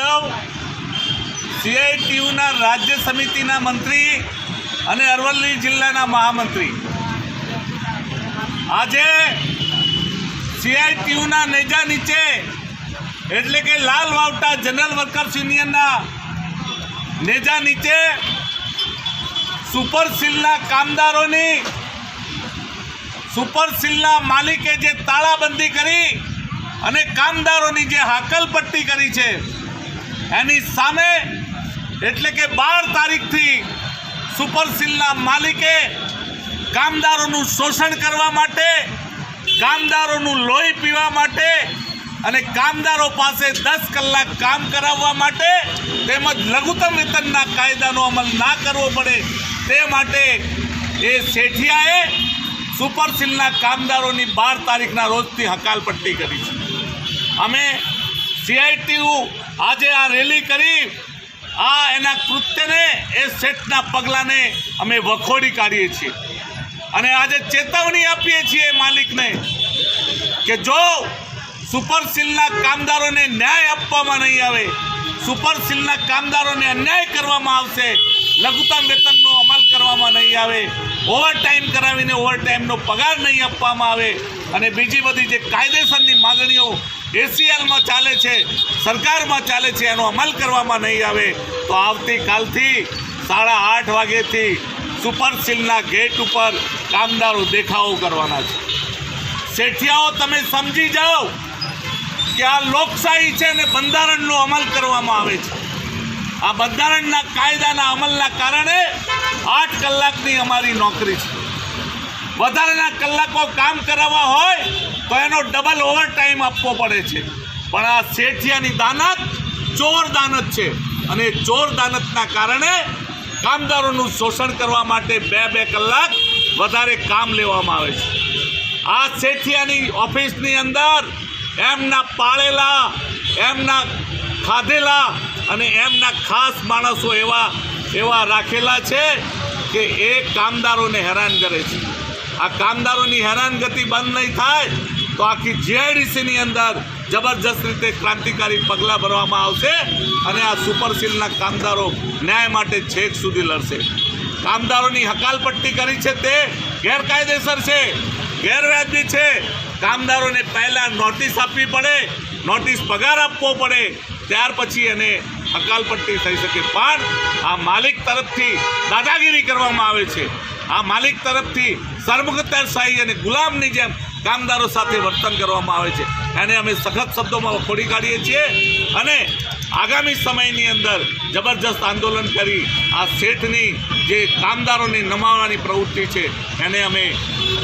યાદવ સીઆઈટીયુના રાજ્ય સમિતિના મંત્રી અને અરવલ્લી જિલ્લાના મહામંત્રી. આજે સીઆઈટીયુના નેજા નીચે, એટલે કે લાલ વાવટા જનરલ વર્કર્સ યુનિયનના નેજા નીચે, સુપર સિલના કામદારોની સુપર સિલના માલિકે જે તાળાબંધી કરી અને કામદારોની જે હાકલપટ્ટી કરી છે એની સામે એટલે કે બાર તારીખથી સુપર સિલના માલિકે કામદારોનું શોષણ કરવા માટે, કામદારોનું લોહી પીવા માટે અને કામદારો પાસે દસ કલાક કામ કરાવવા માટે તેમજ લઘુત્તમ વેતનના કાયદાનો અમલ ના કરવો પડે તે માટે એ શેઠિયાએ સુપર સિલના કામદારોની બાર તારીખના રોજથી હકાલપટ્ટી કરી છે. અમે સીઆઈટીયુ આજે આ રેલી કરી, આ એના કૃત્યને, એ સેટના પગલાંને અમે વખોડી કાઢીએ છીએ. અને આજે ચેતવણી આપીએ છીએ માલિકને કે જો સુપર સિલના કામદારોને ન્યાય આપવામાં નહીં આવે સુપર સિલના કામદારોને અન્યાય કરવામાં આવશે, લઘુત્તમ વેતનનો કરવામાં નહીં આવે ઓવરટાઈમ કરાવીને ઓવરટાઈમનો પગાર નહીં આપવામાં આવે અને બીજી બધી જે કાયદેસરની માગણીઓ એસીએલમાં ચાલે છે, સરકારમાં ચાલે છે, એનો અમલ કરવામાં નહીં આવે, તો આવતીકાલથી સાડા આઠ વાગ્યેથી સુપર સિલના ગેટ ઉપર કામદારો દેખાવો કરવાના છે. શેઠિયાઓ, તમે સમજી જાઓ કે આ લોકશાહી છે અને બંધારણનો અમલ કરવામાં આવે છે. આ બંધારણના કાયદાના અમલના કારણે આઠ કલાકની અમારી નોકરી છે. વધારાના કલાકો કામ કરાવવા હોય તો એનો ડબલ ઓવર ટાઈમ આપવો પડે છે. પણ આ શેઠિયાની દાનત ચોર દાનત છે. અને ચોર દાનતના કારણે કામદારોનું શોષણ કરવા માટે બે બે કલાક વધારે કામ લેવામાં આવે છે. આ શેઠિયાની ઓફિસની અંદર એમના પાળેલા, એમના ખાધેલા અને એમના ખાસ માણસો એવા એવા રાખેલા છે કે એ કામદારોને હેરાન કરે છે. આ કામદારોની હેરાનગતિ બંધ નહીં થાય તો આખી જીઆઈડીસીની અંદર જબરજસ્ત રીતે ક્રાંતિકારી પગલાં ભરવામાં આવશે અને આ સુપર સિલના કામદારો ન્યાય માટે છેક સુધી લડશે. કામદારોની હકાલપટ્ટી કરી છે તે ગેરકાયદેસર છે. ગેરવ્યાજબી છે. કામદારોને પહેલાં નોટિસ આપવી પડે, નોટિસ પગાર આપવો પડે, ત્યાર પછી એને હકાલપટ્ટી થઈ શકે. પણ આ માલિક તરફથી દાદાગીરી કરવામાં આવે છે. આ માલિક તરફથી સરમુખત્યારશાહી અને ગુલામની જેમ કામદારો સાથે વર્તન કરવામાં આવે છે. એને અમે સખત શબ્દોમાં વખોડી કાઢીએ છીએ અને આગામી સમયની અંદર જબરજસ્ત આંદોલન કરી આ શેઠની જે કામદારોને નમાવવાની પ્રવૃત્તિ છે, એને અમે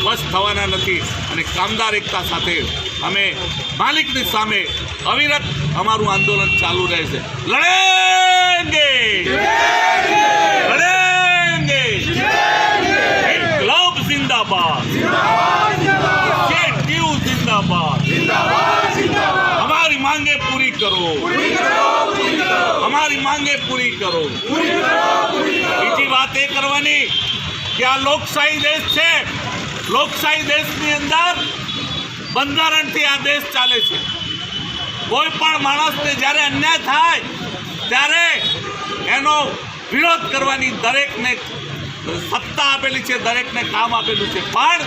સ્વસ્થ થવાના નથી અને કામદાર એકતા સાથે અમે માલિકની સામે અવિરત અમારું આંદોલન ચાલુ રહેશે. લડેંગે! લડેંગે! ઇન્કલાબ જિંદાબાદ! કેટીયુ જિંદાબાદ! અમારી માંગે પૂરી કરો. અમારી માંગે પૂરી કરો. બીજી વાત એ કરવાની કે આ લોકશાહી દેશ છે. લોકશાહી દેશની અંદર બંધારણથી આ દેશ ચાલે છે. કોઈ પણ માણસને જ્યારે અન્યાય થાય, ત્યારે એનો વિરોધ કરવાની દરેકને સત્તા આપેલી છે, દરેકને કામ આપેલું છે. પણ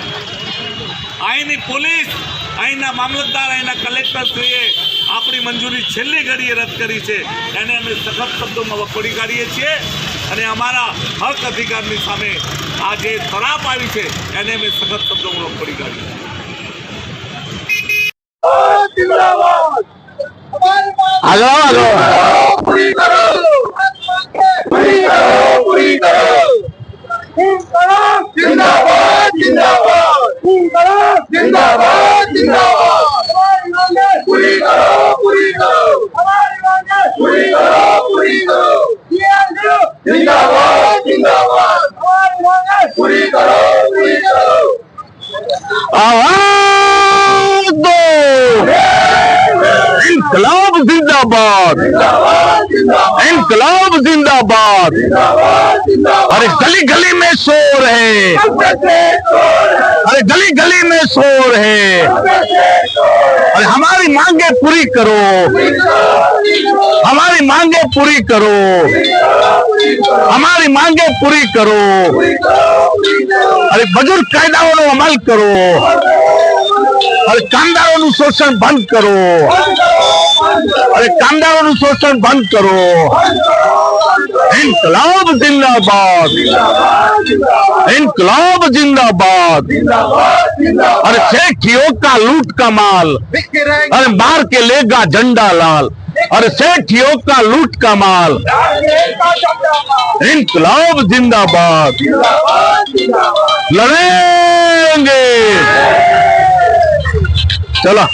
અહીંની પોલીસ, અહીંના મામલતદાર, અહીંના કલેક્ટરશ્રીએ આપણી મંજૂરી છેલ્લી ઘડીએ રદ કરી છે. એને અમે સખત શબ્દોમાં વખોડી કાઢીએ છીએ અને અમારા હક અધિકારની સામે આ જે તરાપ આવી છે, એને અમે સખત શબ્દોમાં વખોડી કાઢીએ આગળ આવો, આગળ આવો. પૂરી કરો પૂરી કરો પૂરી કરો જિંદાબાદ જિંદાબાદ જિંદાબાદ જિંદાબાદ इनकलाब जिंदाबाद જિંદાબાદ જિંદાબાદ इनकलाब जिंदाबाद જિંદાબાદ જિંદાબાદ अरे गली गली में शोर है अरे गली गली में शोर है अरे हमारी मांगे पूरी करो हमारी मांगे पूरी करो हमारी मांगे पूरी करो અરે બજુર્ગ કાયદાઓનો અમલ કરો અરે કામદારોનું શોષણ બંધ કરો कामदार शोषण बंद करो। इनकलाब जिंदाबाद। इनकलाब जिंदाबाद। अरे सेठियों का लूट का माल। अरे मार के लेगा झंडा लाल। अरे सेठियों का लूट का माल। इनकलाब जिंदाबाद। लड़ेंगे। चला।